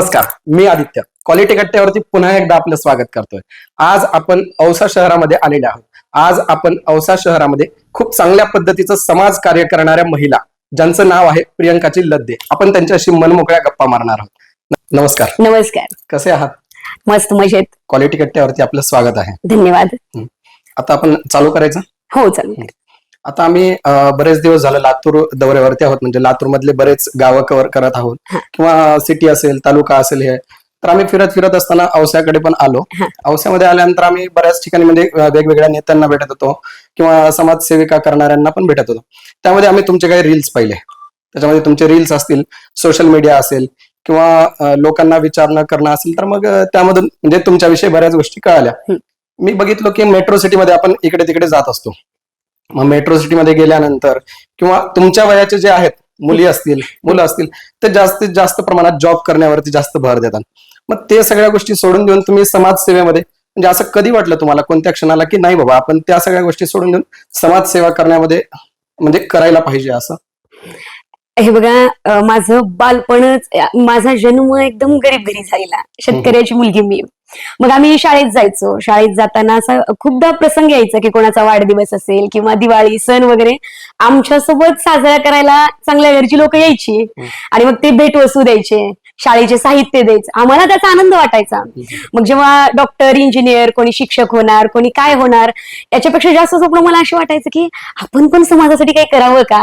नमस्कार मी आदित्य. क्वालिटी कट्ट्यावरती पुन्हा एकदा आपलं स्वागत करतोय. आज आपण औसा शहरामध्ये आलेले आहोत. आज आपण औसा शहरामध्ये खूप चांगल्या पद्धतीचं समाज कार्य करणाऱ्या महिला ज्यांचं नाव आहे प्रियंकाची लद्दे. आपण त्यांच्याशी मनमोकळ्या गप्पा मारणार आहोत. नमस्कार. नमस्कार. कसे आहात? मस्त मजेत. क्वालिटी कट्ट्यावरती आपलं स्वागत आहे. धन्यवाद. आता आपण चालू करायचं? हो चालेल आता आम्ही बरेच दिवस झालं लातूर दौऱ्यावरती आहोत. म्हणजे लातूर मधले बरेच गावं कव्हर करत आहोत. किंवा सिटी असेल तालुका असेल हे. तर आम्ही फिरत फिरत असताना औस्याकडे पण आलो. औस्यामध्ये आल्यानंतर आम्ही बऱ्याच ठिकाणी म्हणजे वेगवेगळ्या नेत्यांना भेटत होतो. किंवा समाजसेविका करणाऱ्यांना पण भेटत होतो. त्यामध्ये आम्ही तुमचे काही रील्स पाहिले. त्याच्यामध्ये तुमचे रील्स असतील सोशल मीडिया असेल किंवा लोकांना विचारणं करणं असेल तर मग त्यामधून म्हणजे तुमच्याविषयी बऱ्याच गोष्टी कळाल्या. मी बघितलं की मेट्रो सिटीमध्ये आपण इकडे तिकडे जात असतो. मग मेट्रो सिटीमध्ये गेल्यानंतर किंवा तुमच्या वयाचे जे आहेत मुली असतील मुलं असतील ते जास्तीत जास्त प्रमाणात जॉब करण्यावरती जास्त भर देतात. मग ते सगळ्या गोष्टी सोडून देऊन तुम्ही समाजसेवेमध्ये म्हणजे असं कधी वाटलं तुम्हाला कोणत्या क्षणाला की नाही बाबा आपण त्या सगळ्या गोष्टी सोडून देऊन समाजसेवा करण्यामध्ये म्हणजे करायला पाहिजे असं? हे बघा माझं बालपणच माझा जन्म एकदम गरीब घरी झालेला. शेतकऱ्याची मुलगी मी. मग आम्ही शाळेत जायचो. शाळेत जाताना असा खूपदा प्रसंग यायचा की कोणाचा वाढदिवस असेल किंवा दिवाळी सण वगैरे आमच्यासोबत साजरा करायला चांगल्या घरची लोक यायची. आणि मग ते भेट वस्तू द्यायचे शाळेचे साहित्य द्यायचे. आम्हाला त्याचा आनंद वाटायचा. मग जेव्हा डॉक्टर इंजिनियर कोणी शिक्षक होणार कोणी काय होणार याच्यापेक्षा जास्त स्वप्न मला असे वाटायचं की आपण पण समाजासाठी काही करावं का?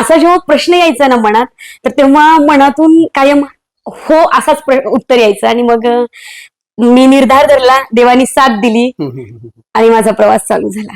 असा जेव्हा प्रश्न यायचा ना मनात तर तेव्हा मनातून कायम हो असाच उत्तर यायचं. आणि मग मी निर्धार धरला देवानी साथ दिली आणि माझा प्रवास चालू झाला.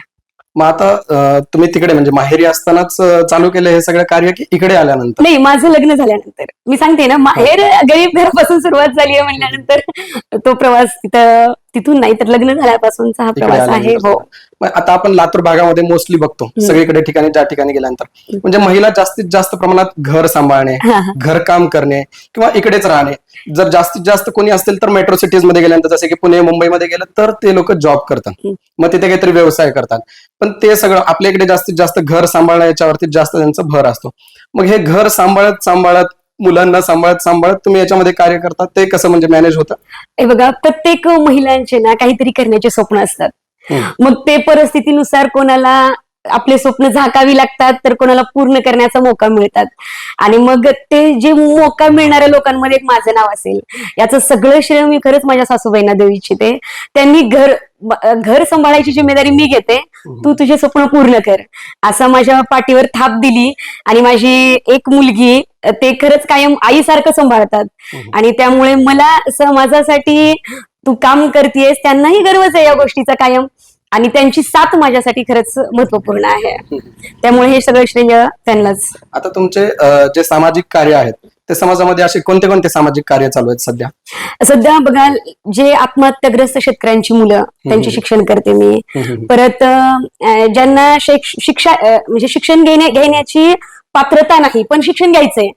मग आता तुम्ही तिकडे म्हणजे माहेरी असतानाच चालू केलं हे सगळं कार्य की इकडे आल्यानंतर? नाही माझं लग्न झाल्यानंतर. मी सांगते ना माहेर गरीब घरापासून सुरुवात झाली आहे म्हणल्यानंतर तो प्रवास तिथं तिथून नाही तर लग्न झाल्यापासूनचा हा इकडे प्रवास आहे. हो. आता आपण लातूर भागामध्ये मोस्टली बघतो सगळीकडे ठिकाणी ज्या ठिकाणी गेल्यानंतर. म्हणजे महिला जास्तीत जास्त प्रमाणात घर सांभाळणे. घरकाम करणे किंवा इकडेच राहणे. जर जास्तीत जास्त कोणी असतील तर मेट्रो सिटीजमध्ये गेल्यानंतर जसे की पुणे मुंबईमध्ये गेलं तर ते लोक जॉब करतात. मग तिथे काहीतरी व्यवसाय करतात. पण ते सगळं आपल्या इकडे जास्तीत जास्त घर सांभाळण्या याच्यावरती जास्त त्यांचा भर असतो. मग हे घर सांभाळत सांभाळत मुलांना सांभाळत सांभाळत तुम्ही याच्यामध्ये कार्य करतात ते कसं म्हणजे मॅनेज होतं? हे बघा प्रत्येक महिलांचे ना काहीतरी करण्याचे स्वप्न असतात. मग ते परिस्थितीनुसार कोणाला आपले स्वप्न झाकावी लागतात तर कोणाला पूर्ण करण्याचा मोका मिळतात. आणि मग ते जे मोका मिळणाऱ्या लोकांमध्ये एक माझं नाव असेल. याचं सगळं श्रेय मी खरंच माझ्या सासूबाईंना देऊ इच्छिते. त्यांनी घर घर सांभाळायची जिम्मेदारी मी घेते. तू तुझे स्वप्न पूर्ण कर. असं माझ्या पाठीवर थाप दिली आणि माझी एक मुलगी ते खरंच कायम आईसारखं सांभाळतात. आणि त्यामुळे मला समाजासाठी तू काम करतेस त्यांनाही गर्वच आहे या गोष्टीचा कायम. आणि त्यांची साथ माझ्यासाठी खरंच महत्त्वपूर्ण आहे. त्यामुळे हे सगळं श्रेय त्यांनाच. आता तुमचे जे सामाजिक कार्य आहेत ते समाजामध्ये असे कोणते कोणते सामाजिक कार्य चालू आहेत सध्या? सध्या बघा जे आत्महत्याग्रस्त शेतकऱ्यांची मुलं त्यांचे शिक्षण करते मी. परत ज्यांना शिक- शिक्षा म्हणजे शिक्षण घेण्या घेण्याची पात्रता नाही पण शिक्षण घ्यायचंय.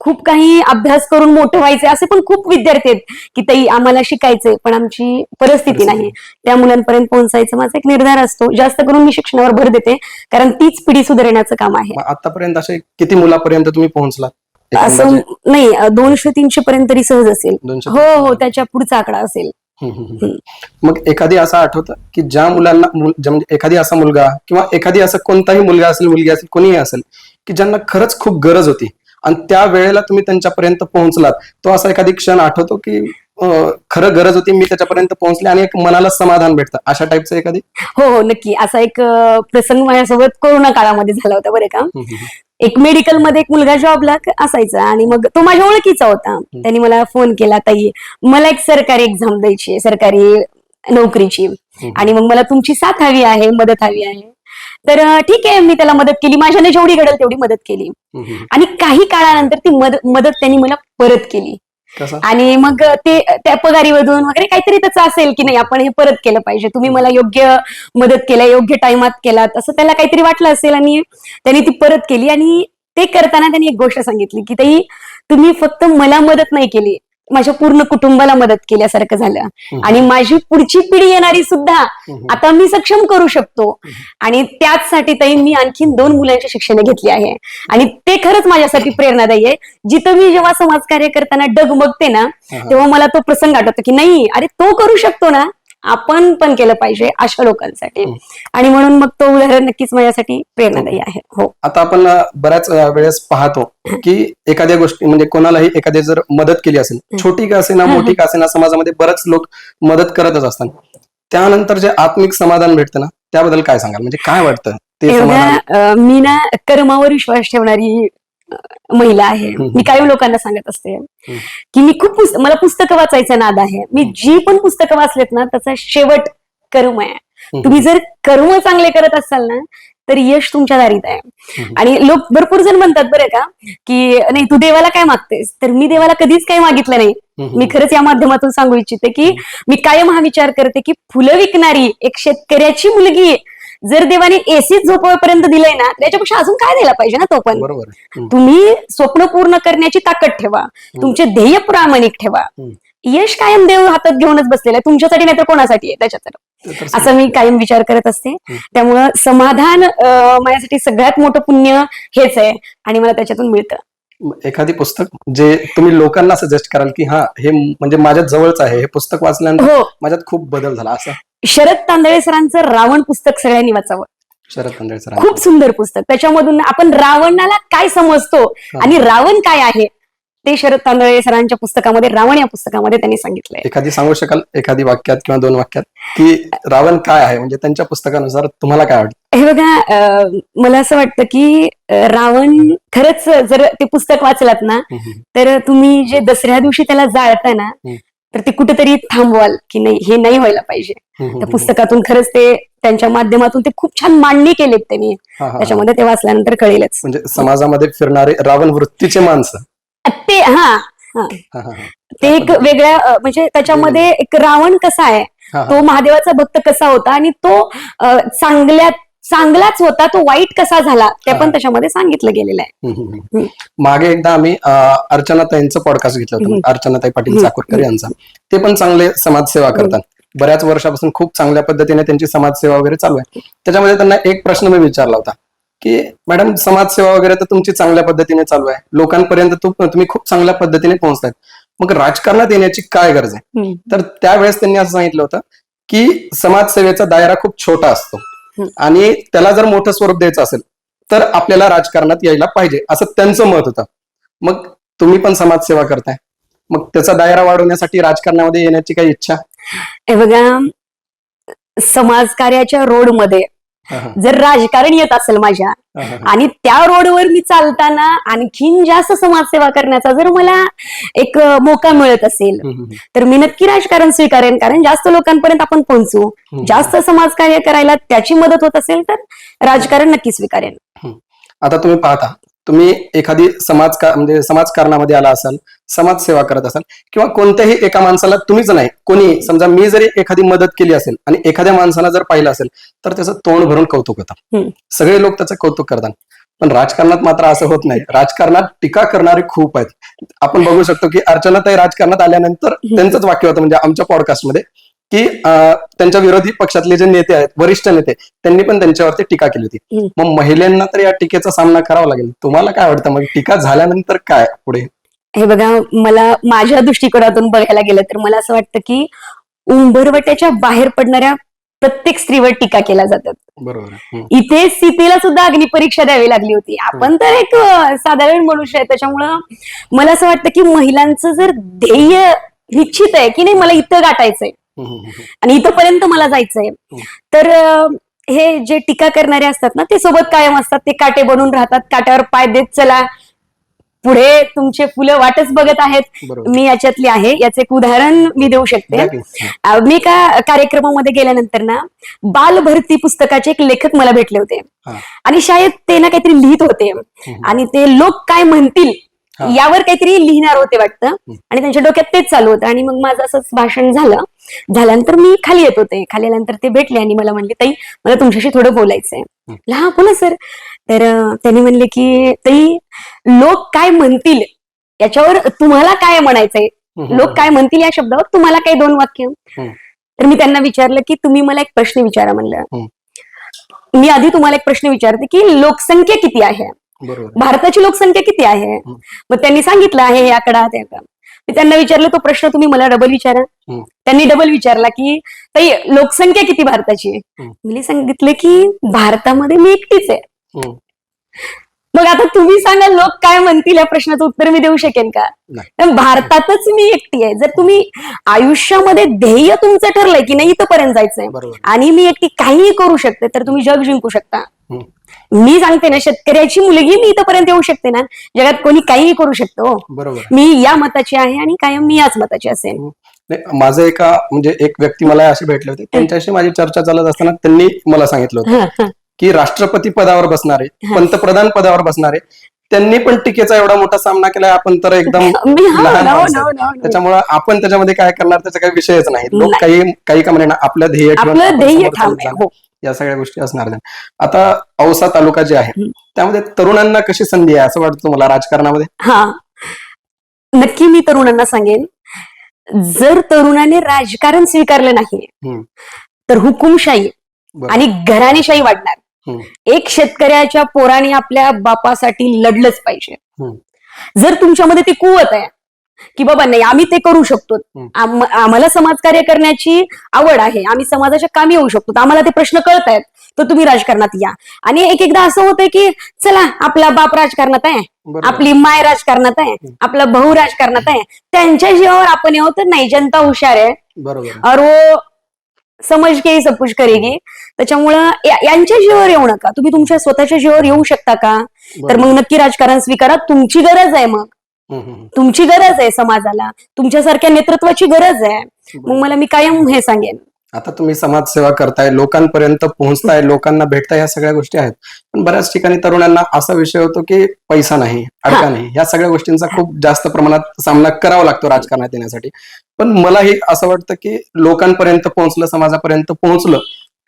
खूप काही अभ्यास करून मोठं व्हायचंय असे पण खूप विद्यार्थी आहेत की ताई आम्हाला शिकायचंय पण आमची परिस्थिती नाही. त्या मुलांपर्यंत पोहोचायचा माझा एक निर्धार असतो. जास्त करून मी शिक्षणावर भर देते कारण तीच पिढी सुधारण्याचं काम आहे. आतापर्यंत असे किती मुलापर्यंत तुम्ही पोहोचलात? असं एकंदाचे? नाही दोनशे तीनशे पर्यंत तरी सहज असेल. हो हो त्याच्या पुढचा आकडा असेल. मग एखादी असं आठवतं की ज्या मुलांना म्हणजे एखादी असा मुलगा किंवा एखादी असं कोणताही मुलगा असेल मुलगी असेल कोणीही असेल की ज्यांना खरंच खूप गरज होती आणि त्या वेळेला तुम्ही त्यांच्यापर्यंत पोहोचलात तो असा एखादी क्षण आठवतो की खरं गरज होती मी त्याच्यापर्यंत पोहोचले आणि एक मनाला समाधान भेटतं. अशा टाईपचं एखादी? हो हो नक्की. असा एक प्रसंग माझ्यासोबत कोरोना काळामध्ये झाला होता बरं का? एक मेडिकलमध्ये एक मुलगा जॉबला असायचा आणि मग तो माझ्या ओळखीचा होता. त्यांनी मला फोन केला ताई मला एक सरकारी एक्झाम द्यायची आहे सरकारी नोकरीची. आणि मग मला तुमची साथ हवी आहे मदत हवी आहे. तर ठीक आहे मी त्याला मदत केली. माझ्याने जेवढी घडेल तेवढी मदत केली. आणि काही काळानंतर ती मदत मदत त्यांनी मला परत केली. कसं? आणि मग ते त्या पगारीमधून वगैरे काहीतरी त्याचं असेल की नाही आपण हे परत केलं पाहिजे. तुम्ही मला योग्य मदत केल्या योग्य टाइमात केलात असं त्याला काहीतरी वाटलं असेल आणि त्यांनी ती परत केली. आणि ते करताना त्यांनी एक गोष्ट सांगितली की ताई तुम्ही फक्त मला मदत नाही केली. माझ्या पूर्ण कुटुंबाला मदत केल्यासारखं झालं. आणि माझी पुढची पिढी येणारी सुद्धा. आता मी सक्षम करू शकतो. आणि त्याचसाठी ताई मी आणखीन दोन मुलांची शिक्षण घेतली आहे. आणि ते खरंच माझ्यासाठी प्रेरणादायी आहे. जिथं मी जेव्हा समाजकार्य करताना डगमगते ना हा. तेव्हा मला तो प्रसंग आठवतो की नाही अरे तो करू शकतो ना. आपण पण केलं पाहिजे अशा लोकांसाठी. हम्म. आणि म्हणून मग तो उदाहरण नक्कीच माझ्यासाठी प्रेरणादायी आहे. हो. आता आपण बऱ्याच वेळेस पाहतो की एखाद्या गोष्टी म्हणजे कोणालाही एखादी जर मदत केली असेल छोटी का असेना. मोठी का असेना समाजामध्ये बरेच लोक मदत करतच असतात. त्यानंतर जे आत्मिक समाधान भेटतं ना त्याबद्दल काय सांगाल? म्हणजे काय वाटतं मी ना कर्मावर विश्वास ठेवणारी महिला आहे. मी काही लोकांना सांगत असते. की मी खूप मला पुस्तकं वाचायचा नाद आहे. मी जी पण पुस्तकं वाचलेत ना त्याचा शेवट कर्म आहे. तुम्ही जर कर्म चांगले करत असाल ना तर यश तुमच्या दारीत आहे. आणि लोक भरपूर जण म्हणतात बरं का की नाही तू देवाला काय मागतेस? तर मी देवाला कधीच काही मागितलं नाही. मी खरंच या माध्यमातून सांगू इच्छिते की मी कायम हा विचार करते की फुलं विकणारी एक शेतकऱ्याची मुलगी जर देवाने एसीत झोपवेपर्यंत दिलंय ना त्याच्यापेक्षा अजून काय द्यायला पाहिजे ना तो पण? बरोबर. तुम्ही स्वप्न पूर्ण करण्याची ताकद ठेवा. तुमचे ध्येय प्रामाणिक ठेवा. यश कायम देव हातात घेऊनच बसलेला आहे. तुमच्यासाठी नाही तर कोणासाठी आहे? त्याच्यात असं मी कायम विचार करत असते. त्यामुळं समाधान माझ्यासाठी सगळ्यात मोठं पुण्य हेच आहे आणि मला त्याच्यातून मिळतं. एखादी पुस्तक जे तुम्ही लोकांना सजेस्ट कराल की हा हे म्हणजे माझ्या जवळच आहे. हे पुस्तक वाचल्यानंतर हो. माझ्यात खूप बदल झाला. असं शरद तांदळे सरांचं रावण पुस्तक सगळ्यांनी वाचावं. शरद पंधरा सर खूप सुंदर पुस्तक. त्याच्यामधून आपण रावणाला काय समजतो आणि रावण काय आहे ते शरद तांदळे सरांच्या पुस्तकामध्ये रावण या पुस्तकामध्ये त्यांनी सांगितलंय. एखादी सांगू शकाल एखादी वाक्यात किंवा दोन वाक्यात की रावण काय आहे? म्हणजे त्यांच्या पुस्तकानुसार तुम्हाला काय वाटतं? हे बघा अं, मला असं वाटतं की अं, रावण खरंच जर ते पुस्तक वाचलात ना हम्म. तर तुम्ही जे दसऱ्या दिवशी त्याला जाळता ना हम्म. तर ते कुठेतरी थांबवाल की नाही हे नाही व्हायला पाहिजे. त्या पुस्तकातून खरंच ते त्यांच्या माध्यमातून ते खूप छान मांडणी केलीत त्यांनी. त्याच्यामध्ये ते वाचल्यानंतर कळेलच म्हणजे समाजामध्ये फिरणारे रावण वृत्तीचे माणसं ते हा. ते एक वेगळ्या म्हणजे त्याच्यामध्ये एक रावण कसा आहे. तो महादेवाचा भक्त कसा होता आणि तो अं, चांगल्या चांगलाच होता तो वाईट कसा झाला ते. पण त्याच्यामध्ये सांगितलं गेलेलं आहे हम्म. मागे एकदा आम्ही अं, अर्चनाताईंचं पॉडकास्ट घेतलं होतं. अर्चनाताई पाटील. चाकूरकर यांचा ते पण चांगले समाजसेवा करतात बऱ्याच वर्षापासून खूप चांगल्या पद्धतीने त्यांची समाजसेवा वगैरे चालू आहे त्याच्यामध्ये त्यांना एक प्रश्न मी विचारला होता की मॅडम समाजसेवा वगैरे तर तुमची चांगल्या पद्धतीने चालू आहे लोकांपर्यंत तु- तुम्ही खूप चांगल्या पद्धतीने पोहोचतायत मग राजकारणात येण्याची काय गरज आहे हम्म. तर त्यावेळेस त्यांनी असं सांगितलं होतं की समाजसेवेचा दायरा खूप छोटा असतो. आणि त्याला जर मोठं स्वरूप द्यायचं असेल तर आपल्याला राजकारणात यायला पाहिजे असं त्यांचं मत होतं. मग तुम्ही पण समाजसेवा करताय. मग त्याचा दायरा वाढवण्यासाठी राजकारणामध्ये येण्याची काही इच्छा? हे बघा समाजकार्याच्या रोडमध्ये जर राजकारण येत असेल माझ्या. आणि त्या रोडवर मी चालताना आणखीन जास्त समाजसेवा करण्याचा जर मला एक मोका मिळत असेल तर मी नक्की राजकारण स्वीकारेन. कारण जास्त लोकांपर्यंत आपण पोहोचू. जास्त समाजकार्य करायला त्याची मदत होत असेल तर राजकारण नक्की स्वीकारेन. आता तुम्ही पाहता तुम्ही एखादी समाज म्हणजे समाजकारणामध्ये आला असाल समाजसेवा करत असाल किंवा कोणत्याही एका माणसाला तुम्हीच नाही कोणी समजा मी जरी एखादी मदत केली असेल आणि एखाद्या माणसाला जर पाहिलं असेल तर त्याचं तोंड भरून कौतुक होतं. हम्म. सगळे लोक त्याचं कौतुक करतात. पण राजकारणात मात्र असं होत नाही. राजकारणात टीका करणारे खूप आहेत. आपण बघू शकतो की अर्चनाताई राजकारणात आल्यानंतर त्यांचंच वाक्य होतं म्हणजे आमच्या पॉडकास्टमध्ये की त्यांच्या विरोधी पक्षातले जे नेते आहेत वरिष्ठ नेते त्यांनी पण त्यांच्यावरती टीका केली होती. मग महिलांना तर या टीकेचा सामना करावा लागेल. तुम्हाला काय वाटतं? मग टीका झाल्यानंतर काय पुढे? हे बघा मला माझ्या दृष्टिकोनातून बघायला गेलं तर मला असं वाटतं की उंबरवट्याच्या बाहेर पडणाऱ्या प्रत्येक स्त्रीवर टीका केल्या जातात. बरोबर. इथे सीतेला सुद्धा अग्निपरीक्षा द्यावी लागली होती. आपण तर एक साधारण मनुष्य आहे. त्याच्यामुळं मला असं वाटतं की महिलांचं जर ध्येय निश्चित आहे की नाही मला इथं गाठायचंय. आणि इथंपर्यंत मला जायचंय. तर हे जे टीका करणारे असतात ना ते सोबत कायम असतात. ते काटे बनून राहतात. काट्यावर पाय देत चला. पुढे तुमचे फुलं वाटच बघत आहेत. मी याच्यातली आहे. याचं एक उदाहरण मी देऊ शकते. की. मी एका कार्यक्रमामध्ये गेल्यानंतर ना बाल भरती पुस्तकाचे एक लेखक मला भेटले होते. आणि शाळेत ते ना काहीतरी लिहित होते. आणि ते लोक काय म्हणतील. यावर काहीतरी लिहिणार होते वाटतं. आणि त्यांच्या डोक्यात तेच चालू होतं. आणि मग माझं असंच भाषण झालं. झाल्यानंतर मी खाली येत होते. खाली आल्यानंतर ते भेटले आणि मला म्हणले ताई मला तुमच्याशी थोडं बोलायचंय. म्हणलं, हा बोला सर. तर त्यांनी म्हणले की ताई लोक काय म्हणतील याच्यावर तुम्हाला काय म्हणायचंय. लोक काय म्हणतील या शब्दावर तुम्हाला काही दोन वाक्य. तर मी त्यांना विचारलं की तुम्ही मला एक प्रश्न विचारा म्हणलं. मी आधी तुम्हाला एक प्रश्न विचारते की लोकसंख्या किती आहे? भारताची लोकसंख्या किती आहे. मग त्यांनी सांगितलं आहे हे आकडा ते आकडा. मी त्यांना विचारलं तो प्रश्न तुम्ही मला डबल विचारा. त्यांनी डबल विचारला की ताई लोकसंख्या किती भारताची? आहे. मी सांगितलं की भारतामध्ये मी एकटीच आहे. मग आता तुम्ही सांगा लोक काय म्हणतील? या प्रश्नाचं उत्तर मी देऊ शकेन का? भारतातच मी एकटी आहे. जर तुम्ही आयुष्यामध्ये ध्येय तुमचं ठरलंय की नाही इथपर्यंत जायचंय. आणि मी एकटी काहीही करू शकते तर तुम्ही जग जिंकू शकता. मी सांगते ना शेतकऱ्याची मुलगी मी इथपर्यंत येऊ शकते ना. जगात कोणी काहीही करू शकतो. बरोबर. मी या मताची आहे आणि कायम मी याच मताची असेल. नाही, माझं एका म्हणजे एक व्यक्ती मला असे भेटले होते. त्यांच्याशी माझी चर्चा चालत असताना त्यांनी मला सांगितलं होतं हं, हं. की राष्ट्रपती पदावर बसणारे हा. पंतप्रधान पदावर बसणारे त्यांनी पण टीकेचा एवढा मोठा सामना केलाय आपण तर एकदम मी हा, लहान माणसं. त्याच्यामुळे आपण त्याच्यामध्ये काय करणार त्याचा काही विषयच नाही. लोक. काही काही का म्हणेना आपलं ध्येय ठेवून आपलं आपण ध्येय समोर ठाम चालत आहे. जाणार. हो. या सगळ्या गोष्टी असणार नाही आता औसा तालुका जे आहे. त्यामध्ये तरुणांना कशी संधी आहे असं वाटतं तुम्हाला राजकारणामध्ये हा नक्की मी तरुणांना सांगेन जर तरुणाने राजकारण स्वीकारलं नाही. तर हुकुमशाही. आणि घराणेशाही वाढणार. एक शेतकऱ्याच्या पोराने आपल्या बापासाठी लढलंच पाहिजे. जर तुमच्यामध्ये ती कुवत आहे की बाबा नाही आम्ही ते करू शकतो. आम- आम्हाला समाजकार्य करण्याची आवड आहे. आम्ही समाजाच्या कामी येऊ शकतो. आम्हाला ते प्रश्न कळत आहेत तर तुम्ही राजकारणात या. आणि एक एकदा असं होतंय की चला आपला बाप राजकारणात आहे. आपली माय राजकारणात आहे. आपला भाऊ राजकारणात आहे. त्यांच्या जीवावर आपण येऊ तर नाही. जनता हुशार आहे. बरोबर. और वो समज के ही सब कुछ करेगी. त्याच्यामुळं यांच्या जीवावर येऊ नका. तुम्ही तुमच्या स्वतःच्या जीवावर येऊ शकता का? तर मग नक्की राजकारण स्वीकारा. तुमची गरज आहे मग. तुमची गरज आहे समाजाला. तुमच्यासारख्या नेतृत्वाची गरज आहे. मग मला मी कायम हे सांगेन. आता तुम्ही समाजसेवा करताय लोकांपर्यंत पोहोचताय लोकांना भेटताय ह्या सगळ्या गोष्टी आहेत. पण बऱ्याच ठिकाणी तरुणांना असा विषय होतो की पैसा नाही अडका नाही. ह्या सगळ्या गोष्टींचा खूप जास्त प्रमाणात सामना करावा लागतो राजकारणात येण्यासाठी. पण मलाही असं वाटतं की लोकांपर्यंत पोहोचलं समाजापर्यंत पोहोचलं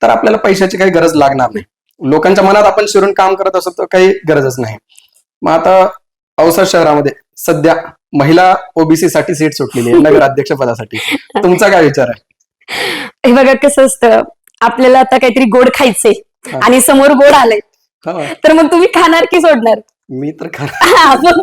तर आपल्याला पैशाची काही गरज लागणार नाही. लोकांच्या मनात आपण शिरून काम करत असतो तर काही गरजच नाही. मग आता औसा शहरामध्ये सध्या महिला ओबीसी साठी सीट सुटलेली आहे नगराध्यक्ष पदासाठी. तुमचा काय विचार आहे? हे बघा कसं असतं आपल्याला आता काहीतरी गोड खायचंय हा. आणि समोर गोड आलंय. तर मग तुम्ही खाणार की सोडणार? मी तर मग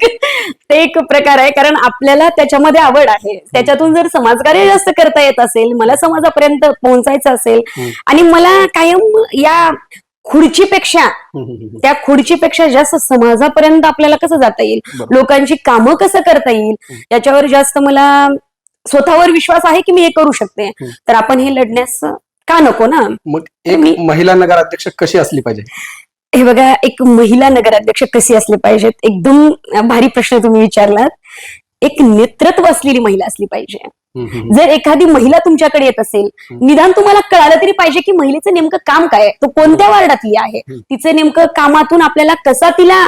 ते एक प्रकार आहे कारण आपल्याला त्याच्यामध्ये आवड आहे. त्याच्यातून जर समाजकार्य जास्त करता येत असेल मला समाजापर्यंत पोहोचायचं असेल. आणि मला कायम या खुर्चीपेक्षा. त्या खुर्चीपेक्षा जास्त समाजापर्यंत आपल्याला कसं जाता येईल. लोकांची कामं कसं करता येईल. याच्यावर जास्त मला स्वतःवर विश्वास आहे की मी हे करू शकते. तर आपण हे लढण्यास का नको ना मग एक महिला नगराध्यक्ष कशी असली पाहिजे हे बघा एक महिला नगराध्यक्ष कशी असली पाहिजेत एकदम भारी प्रश्न तुम्ही विचारलात एक नेतृत्व असलेली महिला असली पाहिजे. जर एखादी महिला तुमच्याकडे येत असेल. निदान तुम्हाला कळालं तरी पाहिजे की महिलेचं नेमकं काम काय आहे? तो कोणत्या वार्डातली आहे. तिचं नेमकं कामातून आपल्याला कसा तिला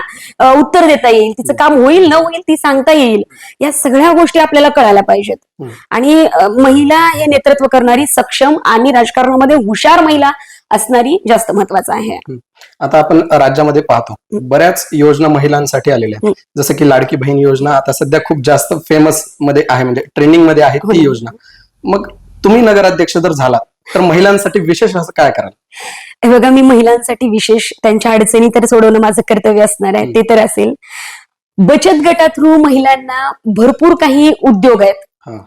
उत्तर देता येईल? तिचं काम होईल न होईल ती सांगता येईल? या सगळ्या गोष्टी आपल्याला कळायला पाहिजेत. आणि महिला हे नेतृत्व करणारी सक्षम आणि राजकारणामध्ये हुशार महिला असणारी जास्त महत्वाचं आहे. आता आपण राज्यामध्ये पाहतो. बऱ्याच योजना महिलांसाठी आलेल्या आहेत. जसं की लाडकी बहीण योजना आता सध्या खूप जास्त फेमसमध्ये आहे म्हणजे ट्रेंडिंगमध्ये आहे हो ती ना. योजना. मग तुम्ही नगराध्यक्ष जर झाला तर महिलांसाठी विशेष असं काय कराल? हे बघा मी महिलांसाठी विशेष त्यांच्या अडचणी तर सोडवणं माझं कर्तव्य असणार आहे ते तर असेल. बचत गटा थ्रू महिलांना भरपूर काही उद्योग आहेत. हा.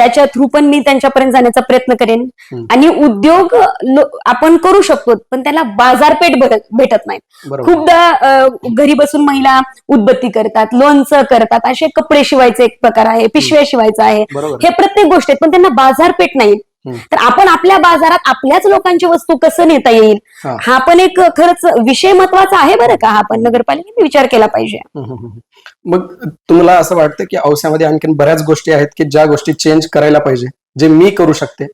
त्याच्या थ्रू पण मी त्यांच्यापर्यंत जाण्याचा प्रयत्न करेन. आणि उद्योग आपण करू शकतो पण त्याला बाजारपेठ भेटत नाही खूपदा घरी बसून महिला उदबत्ती करतात लोणचं करतात असे कपडे शिवायचे एक प्रकार आहे पिशव्या शिवायचा आहे. हे प्रत्येक गोष्ट आहेत पण त्यांना बाजारपेठ नाही. तर आपण आपल्या बाजारात आपल्याच लोकांची वस्तू कसं नेता येईल? हा. पण एक खरंच विषय महत्त्वाचा आहे बरं का? हा पण नगरपालिकेने विचार केला पाहिजे. मग तुम्हाला असं वाटतं की औस्यामध्ये आणखीन बऱ्याच गोष्टी आहेत की ज्या गोष्टी चेंज करायला पाहिजे जे मी करू शकते?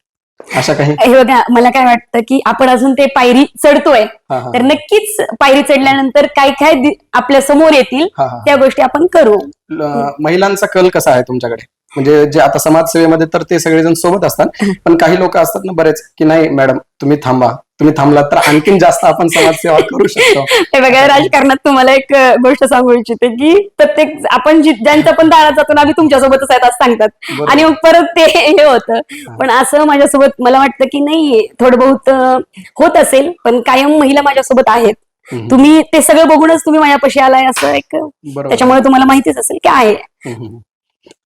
अशा काही? हे बघा मला काय वाटतं की आपण अजून ते पायरी चढतोय. तर नक्कीच पायरी चढल्यानंतर काय काय आपल्यासमोर येतील त्या गोष्टी आपण करू. महिलांचा कल कसा आहे तुमच्याकडे? म्हणजे जे आता समाजसेवेमध्ये तर ते सगळेजण सोबत असतात पण काही लोक असतात ना बरेच की नाही मॅडम तुम्ही थांबा. तुम्ही थांबलात तर आणखीन जास्त आपण समाजसेवा करू शकतो. हे बघा राजकारणात तुम्हाला एक गोष्ट सांगू इच्छिते की प्रत्येक आपण जि- ज्यांच्या पण दारात जातो ना आम्ही तुमच्यासोबतच आहेत असं सांगतात. आणि मग परत ते हे होतं. पण असं माझ्यासोबत मला वाटतं की नाही थोडं बहुत होत असेल पण कायम महिला माझ्यासोबत आहेत. तुम्ही ते सगळं बघूनच तुम्ही माझ्यापाशी आलाय असं एक त्याच्यामुळे तुम्हाला माहितीच असेल की आहे.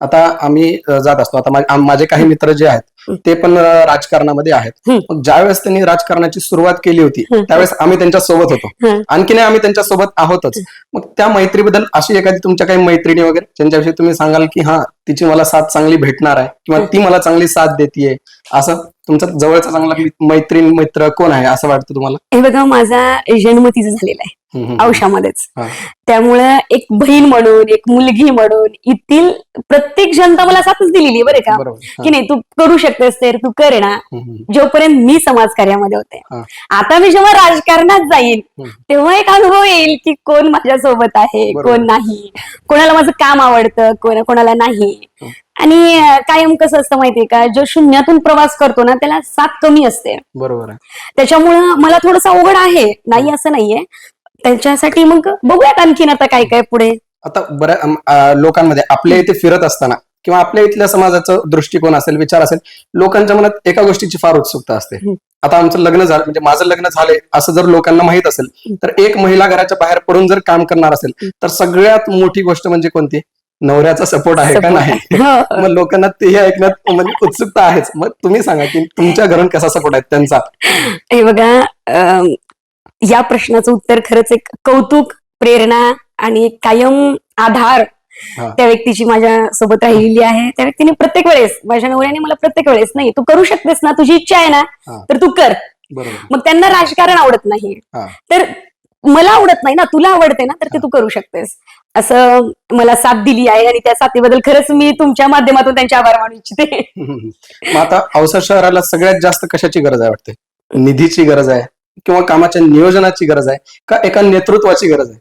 आता आम्ही जात असतो. आता माझे काही मित्र जे आहेत ते पण राजकारणामध्ये आहेत. मग ज्यावेळेस त्यांनी राजकारणाची सुरुवात केली होती. त्यावेळेस आम्ही त्यांच्यासोबत होतो. हम्म. आणखीनही आम्ही त्यांच्यासोबत आहोतच. मग त्या मैत्रीबद्दल अशी एखादी तुमच्या काही मैत्रिणी वगैरे ज्यांच्याविषयी तुम्ही सांगाल की हा तिची मला साथ चांगली भेटणार आहे किंवा ती मला चांगली साथ देतीये असं? तुमचा जवळचा चांगला मैत्रीण मित्र कोण आहे असं वाटतं तुम्हाला हे बघा माझा जन्म तिचा झालेला आहे. औषामध्येच हा. त्यामुळं एक बहीण म्हणून एक मुलगी म्हणून येथील प्रत्येक जनता मला साथच दिलेली आहे बरं का बरोबर हा. की नाही तू करू शकतेस तर तू कर ना हम्म, हम्म. जोपर्यंत मी समाजकार्यामध्ये होते हा. आता मी जेव्हा राजकारणात जाईल हम्म. तेव्हा एक अनुभव येईल की कोण माझ्या सोबत आहे बरोबर. कोण नाही कोणाला माझं काम आवडतं कोण कोणाला नाही आणि कायम कसं असतं माहितीये का? जो शून्यातून प्रवास करतो ना त्याला साथ कमी असते. बरोबर त्याच्यामुळं मला थोडस अवघड आहे. नाही असं नाहीये. त्याच्यासाठी मग बघूयात आणखीन आता काय काय पुढे. आता बऱ्या लोकांमध्ये आपल्या इथे फिरत असताना किंवा आपल्या इथल्या समाजाचं दृष्टिकोन असेल विचार असेल लोकांच्या मनात एका गोष्टीची फार उत्सुकता असते. आता आमचं लग्न झालं म्हणजे माझं लग्न झालंय असं जर लोकांना माहीत असेल तर एक महिला घराच्या बाहेर पडून जर काम करणार असेल तर सगळ्यात मोठी गोष्ट म्हणजे कोणती? नवऱ्याचा सपोर्ट आहे का नाही हो. मग लोकांना तेही ऐकण्यात म्हणजे उत्सुकता आहेच मग तुम्ही सांगा की तुमच्या घरून कसा सपोर्ट आहे त्यांचा हे बघा या प्रश्नाचं उत्तर खरंच एक कौतुक प्रेरणा आणि कायम आधार. त्या व्यक्तीची माझ्या सोबत राहिलेली आहे त्या व्यक्तीने प्रत्येक वेळेस माझ्या नवऱ्याने मला प्रत्येक वेळेस नाही तू करू शकतेस ना तुझी इच्छा आहे ना. तर तू कर मग त्यांना राजकारण आवडत नाही. तर मला आवडत नाही ना तुला आवडते ना तर ते तू करू शकतेस. असं मला साथ दिली आहे आणि त्या साथीबद्दल खरंच मी तुमच्या माध्यमातून त्यांचे आभार मानू इच्छिते. आता औसा शहराला सगळ्यात जास्त कशाची गरज आहे वाटते? निधीची गरज आहे किंवा कामाच्या नियोजनाची गरज आहे का एका नेतृत्वाची गरज आहे?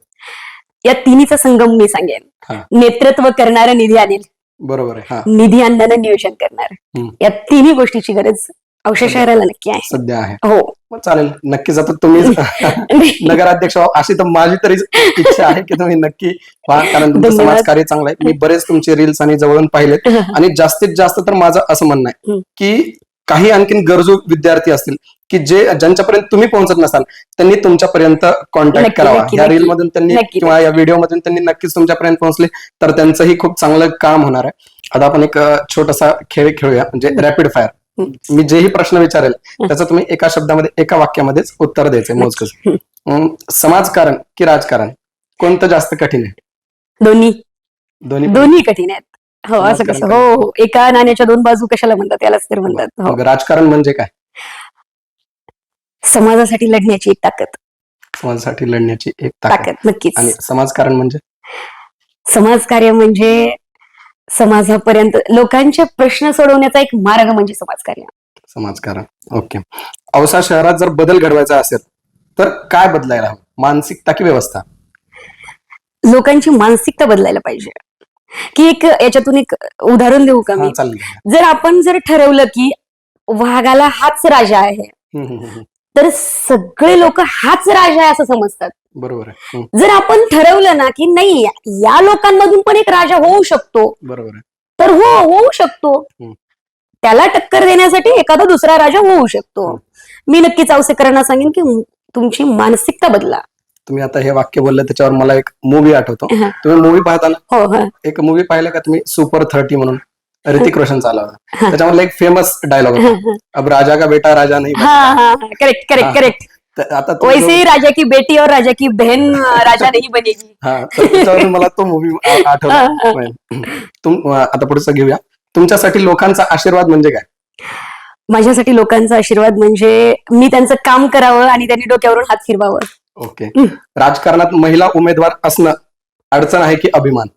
या तिन्हीचा संगम मी सांगेन. नेतृत्व करणारं निधी आणेल बरोबर आहे. निधी आणणारं नियोजन करणार. या तिन्ही गोष्टीची गरज औषध शहराला नक्की आहे. सध्या आहे. हो. मग चालेल नक्कीच. आता तुम्ही नगराध्यक्ष अशी तर माझी तरी इच्छा आहे की तुम्ही नक्की व्हा कारण तुमचं. समाजकार्य चांगलं आहे. मी बरेच तुमचे रील्स आणि जवळून पाहिलेत आणि जास्तीत जास्त तर माझं असं म्हणणं आहे. की काही आणखीन गरजू विद्यार्थी असतील की जे ज्यांच्यापर्यंत तुम्ही पोहोचत नसाल त्यांनी तुमच्यापर्यंत कॉन्टॅक्ट करावा. या. रील मधून त्यांनी किंवा या व्हिडिओ मधून त्यांनी नक्कीच तुमच्यापर्यंत पोहोचले तर त्यांचंही खूप चांगलं काम होणार आहे. आता आपण एक छोटासा खेळ खेळूया म्हणजे रॅपिड फायर मी जेही प्रश्न विचारेल त्याचं तुम्ही एका शब्दामध्ये एका वाक्यामध्येच उत्तर द्यायचंय मोजकच. समाजकारण की राजकारण? कोणतं जास्त कठीण आहे? दोन्ही. दोन्ही दोन्ही कठीण आहेत. हो असं कसं? हो हो. एका नाण्याच्या दोन बाजू कशाला म्हणतात? त्यालाच तर म्हणतात. हो. राजकारण म्हणजे काय? समाजासाठी लढण्याची एक ताकद. समाजासाठी लढण्याची एक ताकद नक्कीच. आणि समाजकारण म्हणजे? समाजकार्य म्हणजे समाजापर्यंत लोकांचे प्रश्न सोडवण्याचा एक मार्ग म्हणजे समाजकार्य. समाजकारण ओके. औसा शहरात जर बदल घडवायचा असेल तर काय बदलायला हवं? मानसिकता की व्यवस्था? लोकांची मानसिकता बदलायला पाहिजे. की एक याच्यातून एक उदाहरण देऊ का हा मी? चालेल. जर आपण जर ठरवलं की वाघाला हाच राजा आहे हम्म, हम्म, हम्म. तर सगळे लोक हाच राजा आहे असं समजतात. बरोबर जर आपण ठरवलं ना की नाही या लोकांमधून पण एक राजा होऊ शकतो. बरोबर तर हो होऊ शकतो. त्याला टक्कर देण्यासाठी एखादा दुसरा राजा होऊ शकतो. मी नक्कीच औसेकरांना सांगेन की तुमची मानसिकता बदला. तुम्ही आता हे वाक्य बोललं त्याच्यावर मला एक मूवी आठवतो. तुम्ही मूवी पाहताना हो हो. एक मूवी पाहिलं का तुम्ही? सुपर थर्टी म्हणून? ऋतिक रोशन चालला होता. त्याच्यामधला एक फेमस डायलॉग होता. अब राजा का बेटा राजा नाही करेक्ट. करेक्ट करेक्ट आता वैसे ही राजा की बेटी और राजा की बहन राजा नहीं बनेगी. हा मला तो मूवी आठवला. तुम आता पुढचं घेऊया. तुमच्यासाठी लोकांचा आशीर्वाद म्हणजे काय? माझ्यासाठी लोकांचा आशीर्वाद म्हणजे मी त्यांचं काम करावं आणि त्यांनी डोक्यावरून हात फिरवावं. ओके. राजकारणात महिला उमेदवार असणं अडचण आहे की अभिमान?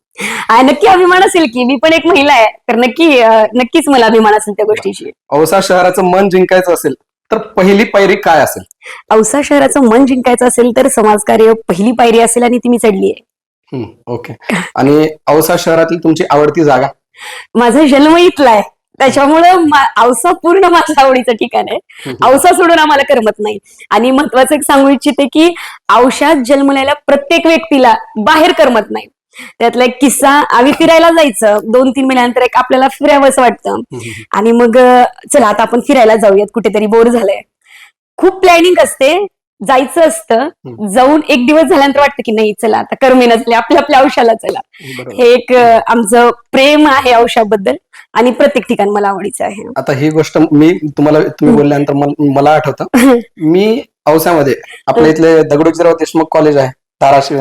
नक्की अभिमान असेल की मी पण एक महिला आहे तर नक्की नक्कीच मला अभिमान असेल त्या गोष्टीची औसा शहराचं मन जिंकायचं असेल तर पहिली पायरी काय असेल? औसा शहराचं मन जिंकायचं असेल तर समाजकार्य पहिली पायरी असेल आणि ती मी चढली आहे. ओके. आणि औसा शहरातील तुमची आवडती जागा? माझा जन्म इथला आहे. त्याच्यामुळं औसा पूर्ण माझ्या आवडीचं ठिकाण आहे. औसा सोडून आम्हाला करमत नाही. आणि महत्वाचं एक सांगू इच्छिते की औषात जन्मलेल्या प्रत्येक व्यक्तीला बाहेर करमत नाही. त्यातला एक किस्सा आम्ही फिरायला जायचं. दोन तीन महिन्यानंतर एक आपल्याला फिरावंसं वाटतं. आणि मग चला आता आपण फिरायला जाऊयात. कुठेतरी बोर झालंय. खूप प्लॅनिंग असते. जायचं असतं. जाऊन एक दिवस झाल्यानंतर वाटतं की नाही चला आता करमेना झाले आपल्या आपल्या औषधाला चला. हे एक आमचं प्रेम आहे औषधाबद्दल आणि प्रत्येक ठिकाण मला आवडीचं आहे. आता ही गोष्ट मी तुम्हाला तुम्ही बोलल्यानंतर मल- आठवतं. मी औस्यामध्ये आपल्या इथले दगडूजीराव देशमुख कॉलेज आहे. धाराशिव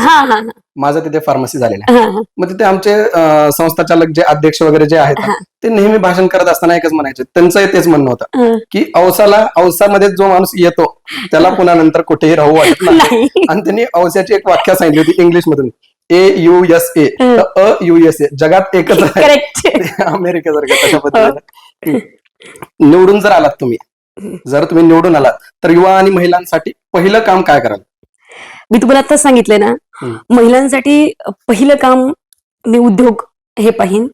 हा हा माझं तिथे फार्मसी झालेलं आहे. हा हा. मग तिथे आमचे अं, संस्थाचालक जे अध्यक्ष वगैरे जे आहेत हा. ते नेहमी भाषण करत असताना एकच म्हणायचे. त्यांचं तेच म्हणणं होतं हा. की औसाला औसामध्ये जो माणूस येतो त्याला पुन्हा नंतर कुठेही राहू वाटत नाही. नाही. आणि त्यांनी औस्याची एक व्याख्या सांगितली होती इंग्लिश मधून A U S A. A U S A. जगात एकच आहे. करेक्ट अमेरिकेसारखं तशा पद्धतीने. निवडून जर आलात तुम्ही जर तुम्ही निवडून आलात तर युवा आणि महिलांसाठी पहिलं काम काय कराल? मी तुम्हाला आता सांगितलं ना. महिलांसाठी पहिलं काम मी उद्योग हे पाहिन.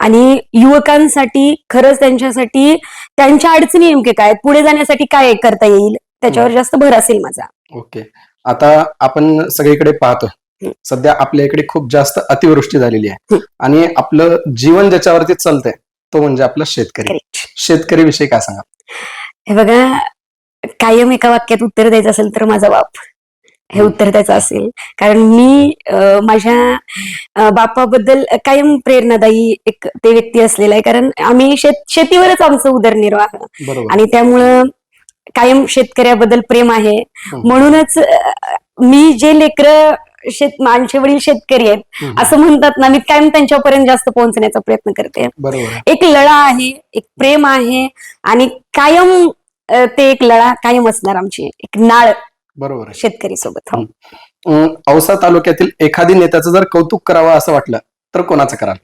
आणि युवकांसाठी खरंच त्यांच्यासाठी त्यांच्या अडचणी नेमके काय पुढे जाण्यासाठी काय करता येईल? त्याच्यावर जास्त भर असेल माझा. ओके. आता आपण सगळीकडे पाहतो. सध्या आपल्या इकडे खूप जास्त अतिवृष्टी झालेली आहे. आणि आपलं जीवन ज्याच्यावरती चालतंय तो म्हणजे आपला शेतकरी. शेतकरी विषयी काय सांगा हे बघा कायम एका वाक्यात उत्तर द्यायचं असेल तर माझा बाप. हे उत्तर द्यायचं असेल. कारण मी माझ्या बापाबद्दल कायम प्रेरणादायी एक ते व्यक्ती असलेला आहे. कारण आम्ही शेत शेतीवरच आमचं उदरनिर्वाह बरोबर. आणि त्यामुळं कायम शेतकऱ्याबद्दल प्रेम आहे. म्हणूनच मी जे लेकर शेत माझे वडील शेतकरी आहेत. असं म्हणतात ना मी कायम त्यांच्यापर्यंत जास्त पोहोचण्याचा प्रयत्न करते. एक लढा आहे एक प्रेम आहे आणि कायम ते एक लढा कायम असणार आमची. एक नाळ. बरोबर शेतकरी सोबत हो. औसा तालुक्यातील एखादी नेत्याचं जर कौतुक करावं असं वाटलं तर कोणाचं कराल?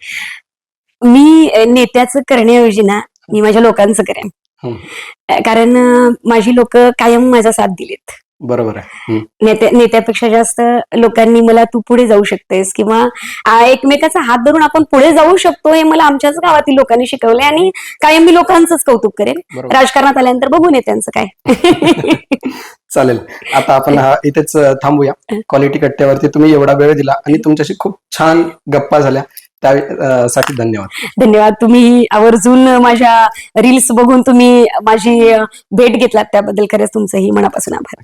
मी नेत्याचं करण्याऐवजी ना मी माझ्या लोकांचं करेन. कारण माझी लोक कायम माझा साथ दिलेत. बरोबर आहे. नेत्या नेत्यापेक्षा जास्त लोकांनी मला तू पुढे जाऊ शकतेस किंवा एकमेकाचा हात धरून आपण पुढे जाऊ शकतो हे मला आमच्याच गावातील लोकांनी शिकवले आणि कायम मी लोकांचंच कौतुक करेन. बरोबर. राजकारणात आल्यानंतर बघू नेत्यांचं काय. चालेल. आता आपण हा इथेच थांबूया. क्वालिटी कट्ट्यावरती तुम्ही एवढा वेळ दिला आणि तुमच्याशी खूप छान गप्पा झाल्या. त्या अं, साठी धन्यवाद. धन्यवाद. तुम्ही आवर्जून माझ्या रील्स बघून तुम्ही माझी भेट घेतलात. त्याबद्दल खरंच तुमचंही मनापासून आभार.